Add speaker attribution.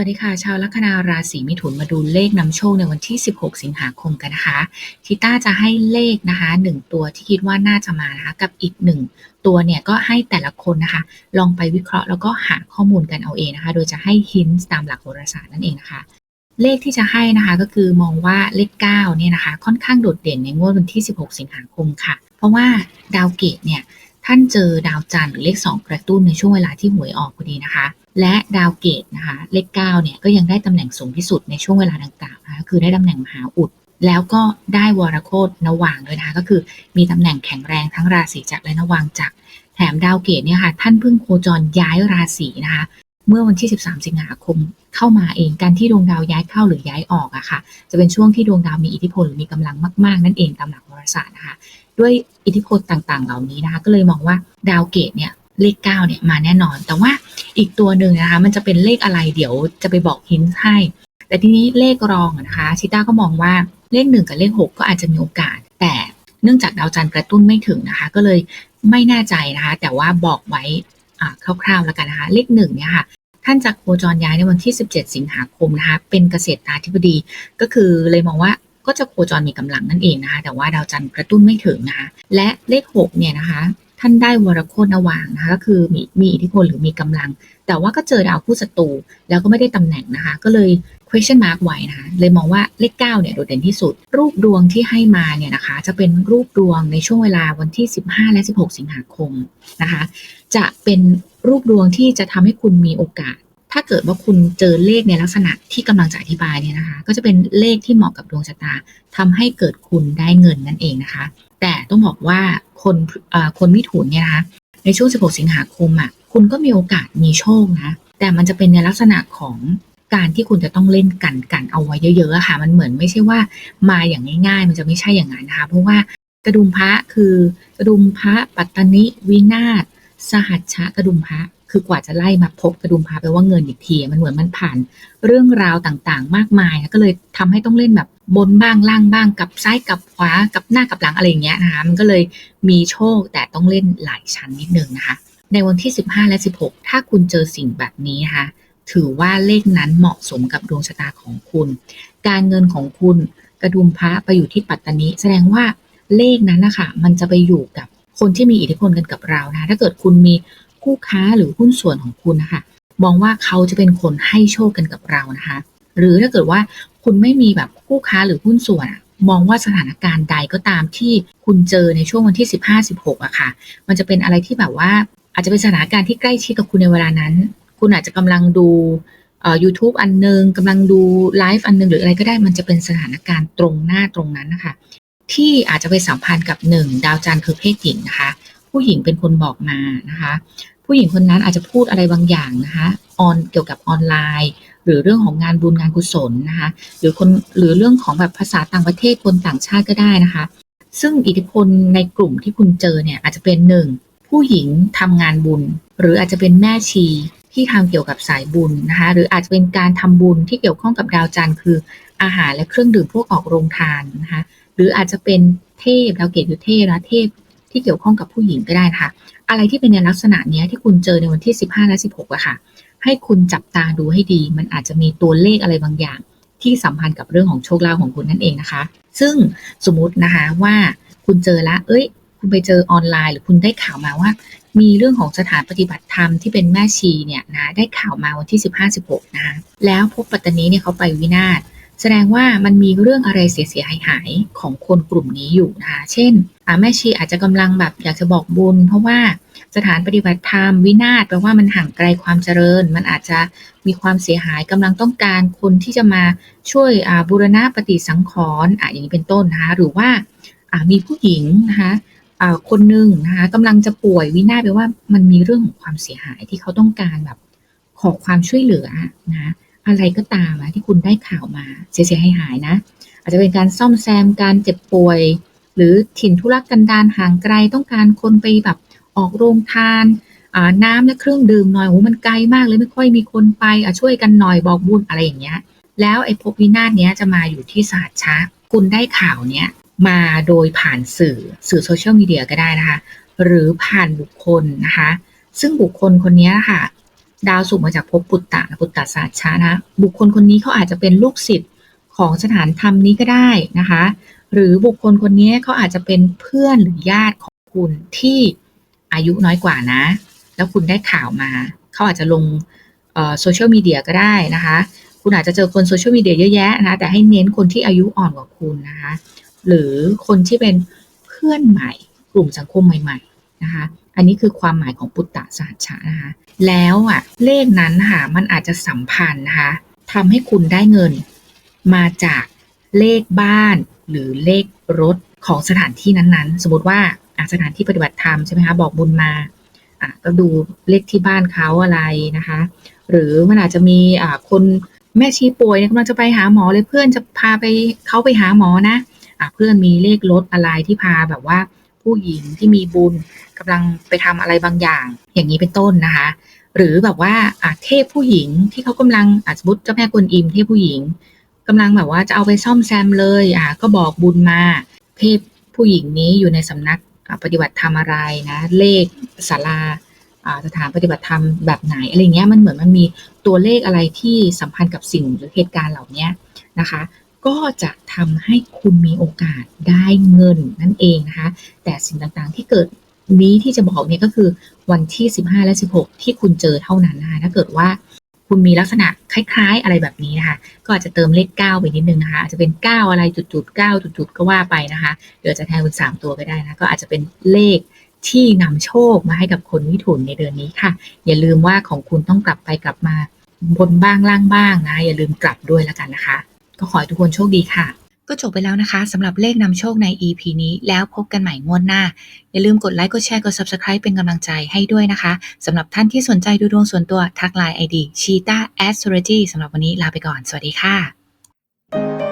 Speaker 1: วัสดีค่ะ ชาวลัคนาราศีมิถุนมาดูเลขนำโชคในวันที่ 16 สิงหาคมกันนะคะทิต้าจะให้เลขนะคะ1ตัวที่คิดว่าน่าจะมานะคะกับอีก 1 ตัวเนี่ยก็ให้แต่ละคนนะคะ ลองไปวิเคราะห์แล้วก็หาข้อมูลกันเอาเองนะคะ โดยจะให้ hints ตามหลักโหราศาสตร์นั่นเองนะคะเลขที่จะให้นะคะก็คือมองว่าเลข9เนี่ยนะคะ ค่อนข้างโดดเด่นในงวดวันที่ 16 สิงหาคมค่ะ เพราะว่าดาวเกตเนี่ยท่านเจอดาวจันทร์หรือเลข 2 กระตุ้นในช่วงเวลาที่หวยออกพอดีนะคะ และดาวเกตนะคะเลข9เนี่ยก็ยังได้ตำแหน่งสูงที่สุดในช่วงเวลาดังกล่าวนะคะคือได้ตำแหน่งมหาอุด แล้วก็ได้วรโคตนวางด้วยนะคะก็คือมีตำแหน่งแข็งแรงทั้งราศีจักรและนวางจักรแถมดาวเกตเนี่ยค่ะท่านเพิ่งโคจรย้ายราศีนะคะเมื่อวันที่ 13 สิงหาคมเข้ามาเองการที่ดวงดาวย้ายเข้าหรือย้ายออกอะค่ะ จะเป็นช่วงที่ดวงดาวมีอิทธิพลหรือมีกำลังมากๆ นั่นเองตามหลักโหราศาสตร์นะคะ ด้วยอิทธิพลต่างๆ เหล่านี้นะคะ ก็เลยมองว่าดาวเกตเนี่ย เลข 9 เนี่ยมาแน่นอน แต่ว่าอีกตัวหนึ่งนะคะ มันจะเป็นเลขอะไรเดี๋ยวจะไปบอกฮินต์ให้ แต่ทีนี้เลขรองนะคะชิต้าก็มองว่าเลขหนึ่งกับเลขหกก็อาจจะมีโอกาส แต่เนื่องจากดาวจันทร์กระตุ้นไม่ถึงนะคะ ก็เลยไม่แน่ใจนะคะ แต่ว่าบอกไว้คร่าวๆแล้วกันนะคะ เลขหนึ่งเนี่ยค่ะท่านจะโคจรย้ายในวันที่ 17 สิงหาคมนะคะเป็นเกษตรตาธิบดี ก็คือเลยมองว่าก็จะโคจรมีกำลังนั่นเองนะคะ แต่ว่าดาวจันทร์กระตุ้นไม่ถึงนะคะ และเลข 6 เนี่ยนะคะ ท่านได้วรโคตนวางนะคะก็คือมีมีอิทธิพลหรือมีกำลัง แต่ว่าก็เจอดาวคู่ศัตรูแล้วก็ไม่ได้ตำแหน่งนะคะ ก็เลย question mark ไว้นะคะเลยมองว่าเลข9เนี่ยโดดเด่นที่สุด รูปดวงที่ให้มาเนี่ยนะคะ จะเป็นรูปดวงในช่วงเวลาวันที่ 15 และ 16 สิงหาคมนะคะ จะเป็นรูปดวงที่จะทำให้คุณมีโอกาส ถ้าเกิดว่าคุณเจอเลขในลักษณะที่กำลังจะอธิบายเนี่ยนะคะ ก็จะเป็นเลขที่เหมาะกับดวงชะตาทำให้เกิดคุณได้เงินนั่นเองนะคะ แต่ต้องบอกว่า คนเอ่อคนมิถุนเนี่ยนะคะในช่วง 16 สิงหาคมอะคุณก็มีโอกาสมีโชคนะแต่มันจะเป็นในลักษณะของการที่คุณจะต้องเล่นกันกันเอาไว้เยอะๆค่ะ มันเหมือนไม่ใช่ว่ามาอย่างง่าย ๆ มันจะไม่ใช่อย่างนั้นนะคะเพราะว่ากระดุมพระคือกระดุมพระปัตตนิวินาศสหัชชะกระดุมพระ คือกว่าจะไล่มาพบกระดุมพระแปลว่าเงินอีกที มันเหมือนมันผ่านเรื่องราวต่างๆ มากมายนะก็เลยทำให้ต้องเล่นแบบบนบ้างล่างบ้างกับซ้ายกับขวากับหน้ากับหลังอะไรอย่างเงี้ยนะคะมันก็เลยมีโชคแต่ต้องเล่นหลายชั้นนิดนึงนะคะ ในวันที่ 15 และ 16 ถ้าคุณเจอสิ่งแบบนี้นะคะถือว่าเลขนั้นเหมาะสมกับดวงชะตาของคุณ การเงินของคุณกระดุมพระไปอยู่ที่ปัตตานีแสดงว่าเลขนั้นนะคะมันจะไปอยู่กับคนที่มีอิทธิพลกันกับเรานะะถ้าเกิดคุณมี คู่ค้าหรือหุ้นส่วนของคุณนะคะมองว่าเขาจะเป็นคนให้โชคกันกับเรานะคะ หรือถ้าเกิดว่าคุณไม่มีแบบคู่ค้าหรือหุ้นส่วนมองว่าสถานการณ์ใดก็ตามที่คุณเจอในช่วงวันที่ 15-16อะค่ะ มันจะเป็นอะไรที่แบบว่าอาจจะเป็นสถานการณ์ที่ใกล้ชิดกับคุณในเวลานั้น คุณอาจจะกำลังดูเอ่อ YouTube อันหนึงกำลังดูไลฟ์อันหนึงหรืออะไรก็ได้มันจะเป็นสถานการณ์ตรงหน้าตรงนั้นนะคะ ที่อาจจะไปสัมพันธ์กับหนึ่งดาวจันทร์คือเพศหญิงนะคะ ผู้หญิงเป็นคนบอกมานะคะ ผู้หญิงคนนั้นอาจจะพูดอะไรบางอย่างนะคะออนเกี่ยวกับออนไลน์ หรือเรื่องของงานบุญงานกุศลนะคะหรือคนหรือเรื่องของแบบภาษาต่างประเทศคนต่างชาติก็ได้นะคะ ซึ่งอิทธิพลในกลุ่มที่คุณเจอเนี่ยอาจจะเป็นหนึ่งผู้หญิงทำงานบุญ หรืออาจจะเป็นแม่ชีที่ทำเกี่ยวกับสายบุญนะคะหรืออาจจะเป็นการทำบุญที่เกี่ยวข้องกับดาวจันทร์คืออาหารและเครื่องดื่มพวกออกโรงทานนะคะหรืออาจจะเป็นเทพดาวเกตหรือเทพนะเทพที่เกี่ยวข้องกับผู้หญิงก็ได้นะคะ อะไรที่เป็นในลักษณะเนี้ยที่คุณเจอในวันที่ 15 และ 16อะค่ะ ให้คุณจับตาดูให้ดี มันอาจจะมีตัวเลขอะไรบางอย่าง ที่สัมพันธ์กับเรื่องของโชคลาภของคุณนั่นเองนะคะ ซึ่งสมมุตินะคะว่าคุณเจอละ เอ้ย คุณไปเจอออนไลน์ หรือคุณได้ข่าวมาว่า มีเรื่องของสถานปฏิบัติธรรมที่เป็นแม่ชีเนี่ยนะ ได้ข่าวมาวันที่ 15-16นะคะ แล้วพบปัตตานีเนี่ยเขาไปวินาศ แสดงว่ามันมีเรื่องอะไรเสียหายๆของคนกลุ่มนี้อยู่นะคะ เช่นแม่ชีอาจจะกำลังแบบอยากจะบอกบุญ เพราะว่าสถานปฏิบัติธรรมวินาศแปลว่ามันห่างไกลความเจริญ มันอาจจะมีความเสียหายกำลังต้องการคนที่จะมาช่วยบูรณะปฏิสังขรณ์อย่างนี้เป็นต้นนะคะหรือว่ามีผู้หญิงนะคะคนหนึ่งนะคะกำลังจะป่วยวินาศแปลว่ามันมีเรื่องของความเสียหายที่เขาต้องการแบบขอความช่วยเหลือนะ อะไรก็ตามนะที่คุณได้ข่าวมาเสียหายหายนะ อาจจะเป็นการซ่อมแซมการเจ็บป่วย หรือถิ่นทุรกันดารห่างไกลต้องการคนไปแบบออกโรงทานน้ำและเครื่องดื่มหน่อยโอ้มันไกลมากเลยไม่ค่อยมีคนไปอะช่วยกันหน่อยบอกบุญอะไรอย่างเงี้ย แล้วไอ้ภพวินาศเนี้ยจะมาอยู่ที่สหัสชะคุณได้ข่าวเนี้ยมาโดยผ่านสื่อสื่อโซเชียลมีเดียก็ได้นะคะ หรือผ่านบุคคลนะคะ ซึ่งบุคคลคนนี้ค่ะ ดาวสุขมาจากภพปุตตะปุตตะศาสชานะบุคคลคนนี้เขาอาจจะเป็นลูกศิษย์ของสถานธรรมนี้ก็ได้นะคะ หรือบุคคลคนนี้เขาอาจจะเป็นเพื่อนหรือญาติของคุณที่อายุน้อยกว่านะ แล้วคุณได้ข่าวมา เขาอาจจะลงโซเชียลมีเดียก็ได้นะคะ คุณอาจจะเจอคนโซเชียลมีเดียเยอะแยะนะ แต่ให้เน้นคนที่อายุอ่อนกว่าคุณนะคะ หรือคนที่เป็นเพื่อนใหม่ กลุ่มสังคมใหม่ ๆ นะคะ อันนี้คือความหมายของปุตตะสหัชะนะคะ แล้วอะเลขนั้นค่ะมันอาจจะสัมพันธ์นะคะทำให้คุณได้เงินมาจากเลขบ้านหรือเลขรถของสถานที่นั้นๆ สมมติว่าสถานที่ปฏิบัติธรรมใช่ไหมคะบอกบุญมาอะก็ดูเลขที่บ้านเขาอะไรนะคะ หรือมันอาจจะมีอ่าคนแม่ชีป่วยเนี่ยกำลังจะไปหาหมอเลยเพื่อนจะพาไปเขาไปหาหมอนะอะเพื่อนมีเลขรถอะไรที่พาแบบว่า ผู้หญิงที่มีบุญกำลังไปทำอะไรบางอย่าง อย่างนี้เป็นต้นนะคะ หรือแบบว่าเทพผู้หญิงที่เขากำลังอาสมมติเจ้าแม่กวนอิมเทพผู้หญิงกำลังแบบว่าจะเอาไปซ่อมแซมเลยอะก็บอกบุญมา เทพผู้หญิงนี้อยู่ในสำนักปฏิบัติธรรมอะไรนะ เลขศาลาสถานปฏิบัติธรรมแบบไหนอะไรเงี้ยมันเหมือนมันมีตัวเลขอะไรที่สัมพันธ์กับสิ่งหรือเหตุการณ์เหล่านี้นะคะ ก็จะทำให้คุณมีโอกาสได้เงินนั่นเองนะคะ แต่สิ่งต่างๆที่เกิดนี้ที่จะบอกเนี่ยก็คือวันที่ 15 และ 16 ที่คุณเจอเท่านั้นนะคะถ้าเกิดว่าคุณมีลักษณะคล้าย ๆ อะไรแบบนี้นะคะ ก็อาจจะเติมเลข 9 ไปนิดนึงนะคะ อาจจะเป็น 9 อะไรจุดๆ9จุดๆก็ว่าไปนะคะเดี๋ยวจะแทนเป็น 3 ตัวก็ได้นะ ก็อาจจะเป็นเลขที่นำโชคมาให้กับคนมิถุนในเดือนนี้ค่ะ อย่าลืมว่าของคุณต้องกลับไปกลับมาบนบ้างล่างบ้างนะ อย่าลืมกลับด้วยแล้วกันนะคะ ก็ขอให้ทุกคนโชคดีค่ะ ก็จบไปแล้วนะคะสำหรับเลขนำโชคใน EP นี้ แล้วพบกันใหม่งวดหน้า อย่าลืมกดไลค์กดแชร์กด Subscribe เป็นกำลังใจให้ด้วยนะคะสำหรับท่านที่สนใจดูดวงส่วนตัวทักไลน์ ID Cheetah Astrology สำหรับวันนี้ลาไปก่อน สวัสดีค่ะ